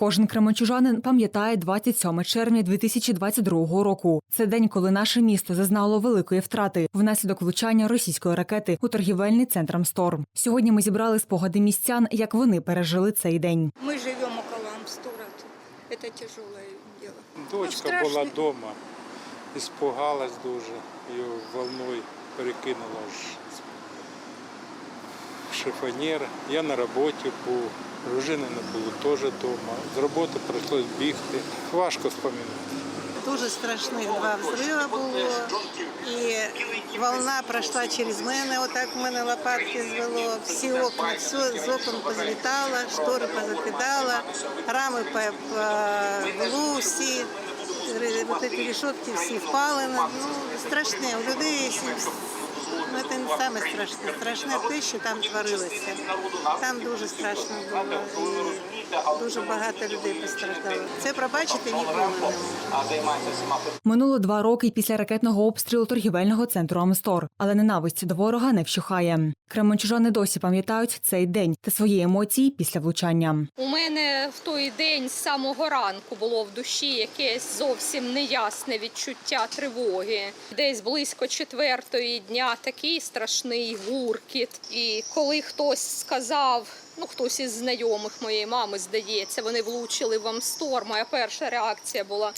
Кожен кременчужанин пам'ятає 27 червня 2022 року. Це день, коли наше місто зазнало великої втрати внаслідок влучання російської ракети у торгівельний центр Амстор. Сьогодні ми зібрали спогади містян, як вони пережили цей день. Мы живем около Амстура. Это тяжелое дело. Ну, Дочка страшно. була вдома, іспугалась дуже, її волною перекинула в шифонєр. Я на роботі був, дружини не було теж вдома. З роботи прийшлось бігти. Важко спомінати. Дуже страшних два взриви було. І волна пройшла через мене, отак в мене лопатки звело, всі окна, все з окон позлітало, штори позакидало, рами повело всі, вот всі впали. Ну, страшне. У людей, якщо Ну, це не саме страшне. Страшне те, що там творилося. Там дуже страшно було. І дуже багато людей постраждало. Це пробачити ніколи не. Минуло два роки після ракетного обстрілу торгівельного центру Амстор, але ненависть до ворога не вщухає. Кременчужани досі пам'ятають цей день та свої емоції після влучання. У мене в той день з самого ранку було в душі якесь зовсім неясне відчуття тривоги. Десь близько четвертої дня такий страшний гуркіт. І коли хтось сказав, ну хтось із знайомих моєї мами, здається, вони влучили в Амстор. Моя перша реакція була.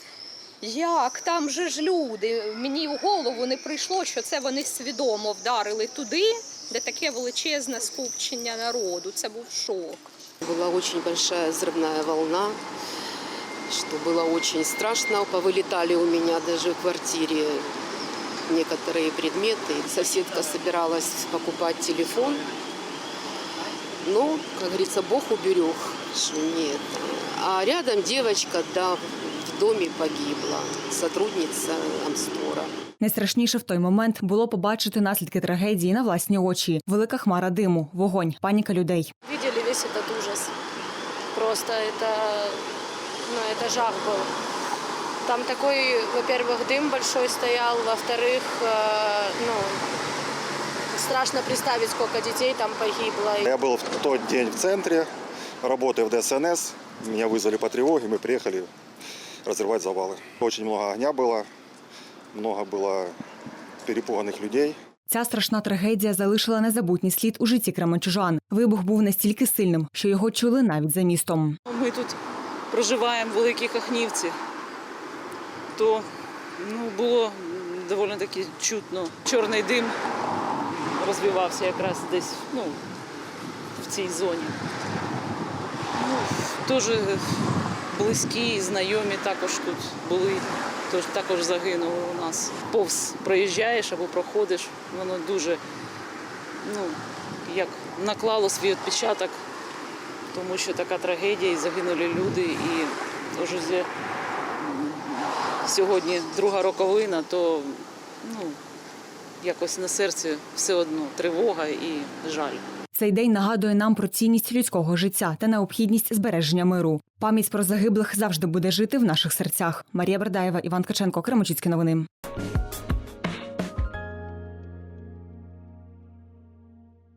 Як там же ж люди? Мені в голову не прийшло, що це вони свідомо вдарили туди, де таке величезне скупчення народу. Це був шок. Была очень большая взрывная волна, что было очень страшно. Повылетали у меня даже в квартире некоторые предметы. Соседка собиралась покупать телефон. Но, как говорится, Бог уберег, что нет. А рядом девочка, да, в доме погибла, сотрудница Амстора. Найстрашніше в той момент було побачити наслідки трагедії на власні очі. Велика хмара диму, вогонь, паніка людей. видели весь этот ужас. Просто это, ну, это жах был. Там такой, во-первых, дым большой стоял, во-вторых, э, ну, страшно представить, сколько детей там погибло. Я был в тот день в центре, работая в ДСНС. Меня вызвали по тревоге, мы приехали разрывать завалы. Очень много огня было, много было перепуганных людей. Ця страшна трагедія залишила незабутній слід у житті кременчужан. Вибух був настільки сильним, що його чули навіть за містом. Ми тут проживаємо в Великій Кахнівці, то ну, було доволі таки чутно. Чорний дим розвивався якраз десь ну, в цій зоні. Ну, теж близькі, знайомі також тут були, тож також загинули у нас. Повз проїжджаєш або проходиш, воно дуже ну, як наклало свій відпечаток тому що така трагедія, і загинули люди, і вже сьогодні друга роковина, то ну, якось на серці все одно тривога і жаль. Цей день нагадує нам про цінність людського життя та необхідність збереження миру. Пам'ять про загиблих завжди буде жити в наших серцях. Марія Бердаєва, Іван Каченко, Кремочицькі новини.